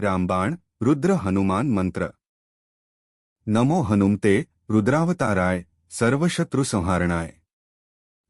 रामबाण, रुद्र हनुमान मंत्र। नमो हनुमते, रुद्रावताराय सर्वशत्रु सर्वशत्रुसंहारणाय।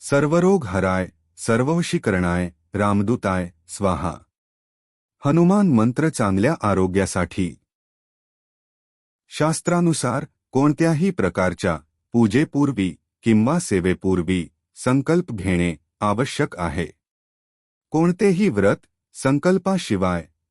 सर्वरोग हराय सर्ववशीकरणाय, रामदूताय, स्वाहा। हनुमान मंत्र चांगल्या आरोग्यासाठी। शास्त्रानुसार, कोणत्याही प्रकारच्या पूजेपूर्वी किंवा सेवेपूर्वी संकल्प घेणे आवश्यक आहे. कोणतेही व्रत संकल्पाशिवाय